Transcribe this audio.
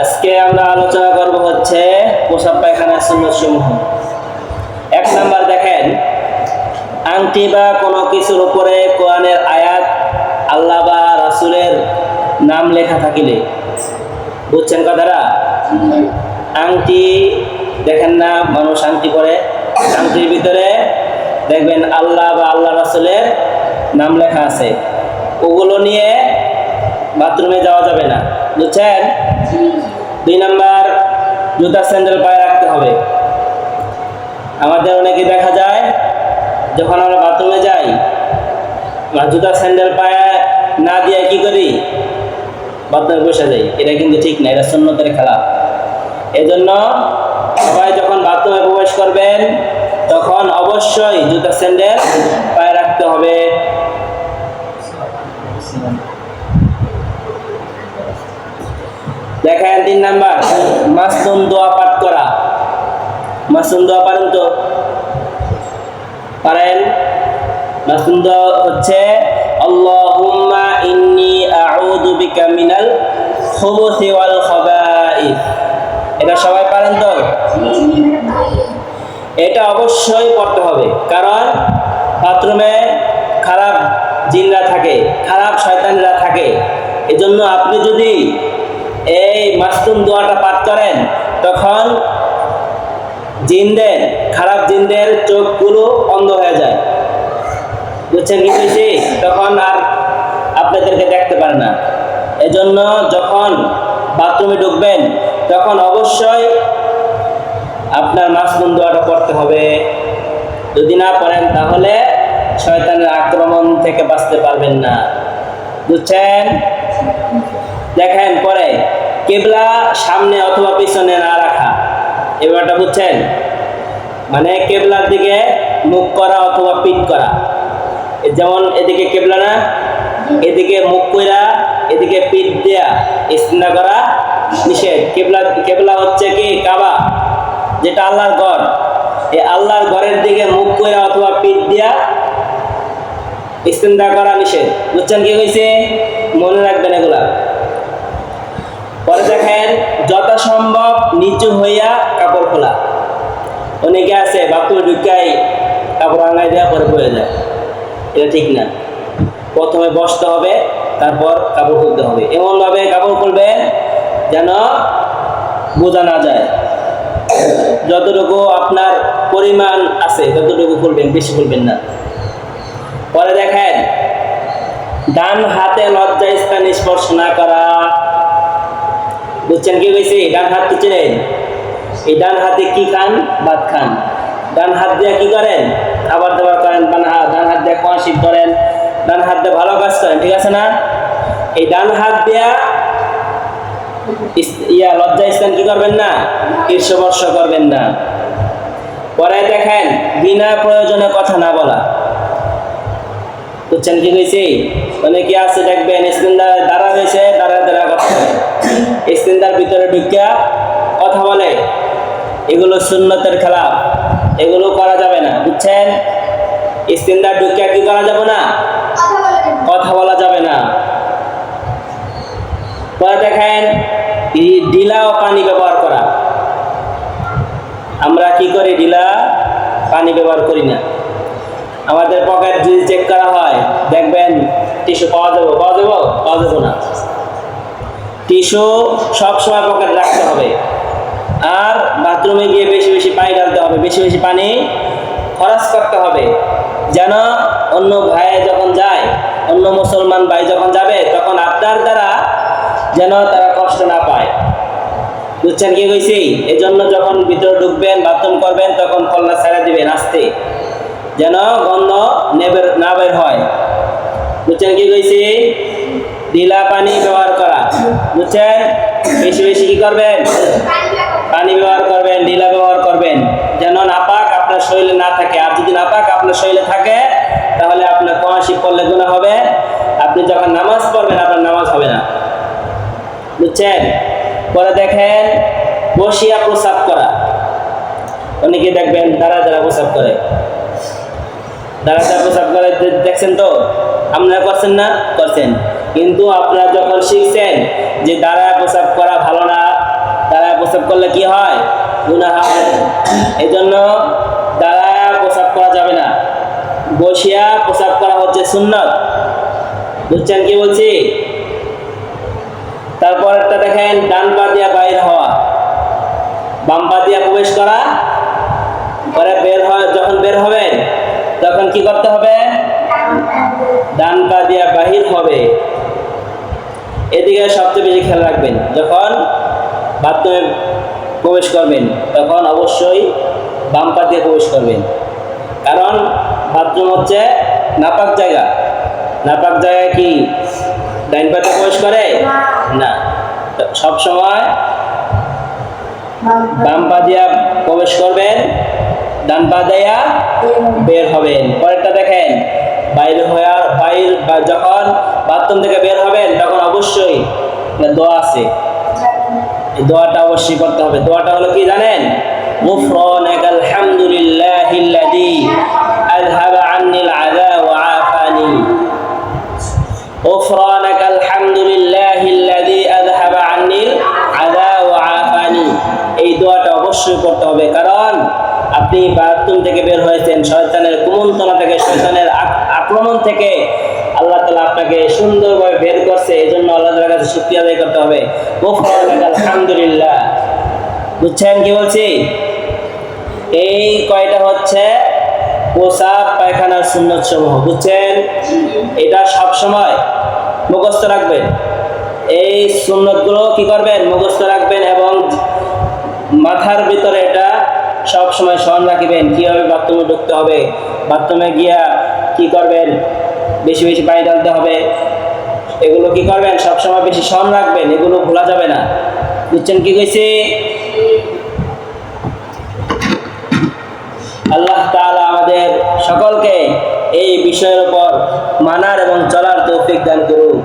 আজকে আমরা আলোচনা করব হচ্ছে পোশাক পায়খানার সুন্নত সমূহ এক নাম্বার দেখেন, আংটি বা কোনো কিছুর উপরে কোরআনের আয়াত আল্লাহ বা রাসূলের নাম লেখা থাকিলে। বুঝছেন কথাটা? আংটি দেখেন না, মানুষ আংটি করে আংটির ভিতরে দেখবেন আল্লাহ বা আল্লাহ রাসূলের নাম লেখা আছে। ওগুলো নিয়ে বাথরুমে যাওয়া যাবে না। বুঝছেন দুই নাম্বার, জুতা স্যান্ডেল পায়ে রাখতে হবে। আমাদের অনেকে দেখা যায়, যখন আমরা বাথরুমে যাই জুতা স্যান্ডেল পায়ে না দিয়ে কি করি? বাথরুমে বসে যাই। এটা কিন্তু ঠিক না, এটা সুন্নতের খেলা। এজন্য সবাই যখন বাথরুমে প্রবেশ করবেন, তখন অবশ্যই জুতা স্যান্ডেল পায়ে রাখতে হবে দেখেন তিন নাম্বার মাসুম দোয়া পাঠ করা মাসুম দোয়া পারেন তো পারেন মাসুম দোয়া হচ্ছে আল্লাহুম্মা ইন্নি আউযু বিকা মিনাল খুবুসি ওয়াল খাবাইস এটা সবাই পারেন তো? এটা অবশ্যই পড়তে হবে। কারণ বাথরুমে খারাপ জিনরা থাকে, খারাপ শয়তানরা থাকে। এজন্য আপনি যদি এই মাসতুম দোয়াটা পাঠ করেন, তখন জিনদের, খারাপ জিনদের চোখগুলো অন্ধ হয়ে যায়। বুঝছেন কি বলছি? তখন আর আপনাদেরকে দেখতে পারে না। এজন্য যখন বাথরুমে ঢুকবেন, তখন অবশ্যই আপনার মাসরুম দোয়াটা করতে হবে। যদি না পড়েন, তাহলে শয়তানের আক্রমণ থেকে বাঁচতে পারবেন না। বুঝছেন? দেখেন পরে, কেবলা সামনে অথবা পিছনে না রাখা এবারটা বুঝছেন? মানে কেবলার দিকে মুখ করা অথবা পিঠ করা। যেমন এদিকে কেবলা না, এদিকে মুখ কইরা, এদিকে পিঠ দেয়া ইস্তিনা করা নিষেধ। কেবলা কেবলা হচ্ছে কি কাবা, যেটা আল্লাহর ঘর। এই আল্লাহর ঘরের দিকে মুখ কইরা অথবা পিঠ দিয়া ইস্তিন্দা করা নিষেধ। বুঝছেন কি হয়েছে মনে রাখবেন এগুলা। পরে দেখেন, যথাসম্ভব নিচু হইয়া কাপড় খোলা। অনেকে আছে বাথরুমে ঢুকাই কাপড় আঙাই দেওয়া পরে পড়ে যায়। এটা ঠিক না। প্রথমে বসতে হবে, তারপর কাপড় খুলতে হবে। এমনভাবে কাপড় খুলবেন যেন বোঝা না যায়। যতটুকু আপনার পরিমাণ আছে, ততটুকু খুলবেন, বেশি খুলবেন না। পরে দেখেন, ডান হাতে লজ্জা স্থান স্পর্শ না করা। বুঝছেন কি হয়েছে? ডান হাত কি চেনেন এই ডান হাতে কি খান? ভাত খান। ডান হাত দিয়ে কি করেন? খাবার দাবার করেন ডান হাত ডান হাত দিয়ে কোয়াশিপ করেন ডান হাত দিয়ে ভালো কাজ করেন, ঠিক আছে না? এই ডান হাত দিয়া ইয়া, লজ্জা স্থান কি করবেন না? ঈর্ষবর্ষ করবেন না। পরে দেখেন, বিনা প্রয়োজনে কথা না বলা। বুঝছেন কি হয়েছে অনেকে আছে, দেখবেন স্ক্রিনদার দাঁড়া হয়েছে দাঁড়া দাঁড়া কথা স্ক্রিনদার ভিতরে ঢুকিয়া কথা বলে। এগুলো সুন্নতের খেলা। এগুলো করা যাবে না, বুঝছেন? স্ক্রিনদার ঢুকিয়া কি করা যাবে না? কথা বলা যাবে না। পরে দেখেন ডিলা ও পানি ব্যবহার করা। আমরা কি করি ডিলা, পানি ব্যবহার করি না। আমাদের পকেট যদি চেক করা হয়, দেখবেন টিস্যু পাওয়া যাব পাওয়া যাব পাওয়া যাব না। টিস্যু সবসময় পকেট রাখতে হবে। আর বাথরুমে গিয়ে বেশি বেশি পানি ঢালতে হবে, বেশি বেশি পানি খরচ করতে হবে। যেন অন্য ভাই যখন যায়, অন্য মুসলমান ভাই যখন যাবে, তখন আপনার দ্বারা যেন তারা কষ্ট না পায়। বুঝছেন কি হয়েছি এই জন্য যখন ভিতরে ঢুকবেন, বাথরুম করবেন, তখন কল্লা ছেড়ে দিবেন আসতে। যেন গন্ধ নেবের না বের হয়। বুঝছেন কি কইছি? ঢিলা পানি ব্যবহার করা। বুঝছেন? বেশি বেশি কি করবেন? পানি ব্যবহার করবেন, ঢিলা ব্যবহার করবেন, যেন নাপাক আপনার শরীরে না থাকে। আর যদি নাপাক আপনার শরীরে থাকে, তাহলে আপনার কোয়াশি পড়লে গুণা হবে? আপনি যখন নামাজ পড়বেন, আপনার নামাজ হবে না। বুঝছেন? পরে দেখেন, বসিয়া প্রসাব করা। অনেকে দেখবেন দাঁড়া দাঁড়া প্রসাব করে। দাঁড়া দাঁড়া প্রসাব করে দেখছেন তো? আপনারা করছেন না? করছেন। কিন্তু আপনারা যখন শিখছেন যে দাঁড়ায় প্রসাব করা ভালো না প্রস্রাব করলে কি হয়? গুনাহ হয় এই জন্য দাঁড়ায়া প্রস্রাব করা যাবে না। বসিয়া প্রস্রাব করা হচ্ছে সুন্নত। বুঝছেন কি বলছি? তারপর একটা দেখেন, ডান পা দিয়া বাইর হওয়া। বাম পা দিয়া প্রবেশ করা। পরে বের হয় যখন বের হবেন, তখন কি করতে হবে? ডান পা দিয়া বাহির হবে। এদিকে সবচেয়ে বেশি খেয়াল রাখবেন, যখন বাথরুমে প্রবেশ করবেন, তখন অবশ্যই বাম পা দিয়ে প্রবেশ করবেন। কারণ বাথরুম হচ্ছে নাপাক জায়গা। নাপাক জায়গায় কি ডাইন পাতে প্রবেশ করে? না। সব সময় বাম পা দিয়া প্রবেশ করবেন, ডান পা দেয়া বের হবেন। পরেরটা দেখেন, বাইরে হওয়ার বাইর যখন বাথরুম থেকে বের হবেন, তখন অবশ্যই দোয়া আছে। এই দোয়াটা অবশ্যই করতে হবে দোয়াটা হলো কি জানেন غفرانك الحمد لله الذي أذهب عني العذا وعافاني غفرانك الحمد لله الذي أذهب عني العذا وعافاني এই দোয়াটা অবশ্যই করতে হবে কারণ আপনি বাথরুম থেকে বের হয়েছেন শয়তানের কুমন্তনা থেকে শয়তানের আক- আক্রমণ থেকে আল্লাহ তালা আপনাকে সুন্দরভাবে বের করছে এই জন্য আল্লাহ তালার কাছে শুক্রিয়া আদায় করতে হবে। আলহামদুলিল্লাহ। বুঝছেন কি বলছি? এই কয়টা হচ্ছে পোশাক পায়খানার সুন্নত সমূহ বুঝছেন? এটা সব সময় মুখস্থ রাখবেন। এই সুন্নতগুলো কি করবেন? মুখস্থ রাখবেন এবং মাথার ভিতরে এটা সব সময় স্মরণ রাখবেন। কীভাবে বাথরুমে ঢুকতে হবে? বাথরুমে গিয়া কি করবেন? বেশি বেশি পানি ঢালতে হবে। এগুলো কি করবেন? সবসময় বেশি স্মরণ রাখবেন, এগুলো ভোলা যাবে না। বুঝছেন কি কইছে? আল্লাহ তাআলা আমাদের সকলকে এই বিষয়ের উপর মানার এবং চলার তৌফিক দান করুন।